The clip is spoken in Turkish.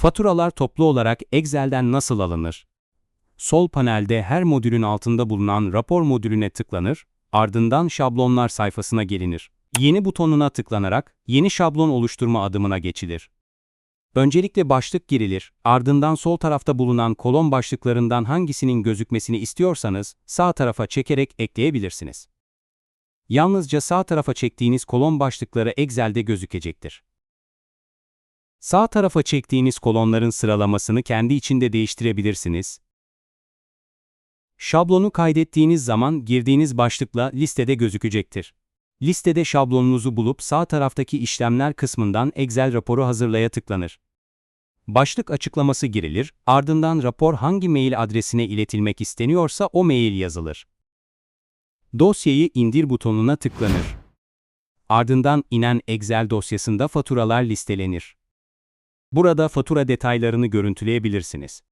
Faturalar toplu olarak Excel'den nasıl alınır? Sol panelde her modülün altında bulunan rapor modülüne tıklanır, ardından şablonlar sayfasına gelinir. Yeni butonuna tıklanarak yeni şablon oluşturma adımına geçilir. Öncelikle başlık girilir, ardından sol tarafta bulunan kolon başlıklarından hangisinin gözükmesini istiyorsanız sağ tarafa çekerek ekleyebilirsiniz. Yalnızca sağ tarafa çektiğiniz kolon başlıkları Excel'de gözükecektir. Sağ tarafa çektiğiniz kolonların sıralamasını kendi içinde değiştirebilirsiniz. Şablonu kaydettiğiniz zaman girdiğiniz başlıkla listede gözükecektir. Listede şablonunuzu bulup sağ taraftaki işlemler kısmından Excel raporu hazırlaya tıklanır. Başlık açıklaması girilir, ardından rapor hangi mail adresine iletilmek isteniyorsa o mail yazılır. Dosyayı indir butonuna tıklanır. Ardından inen Excel dosyasında faturalar listelenir. Burada fatura detaylarını görüntüleyebilirsiniz.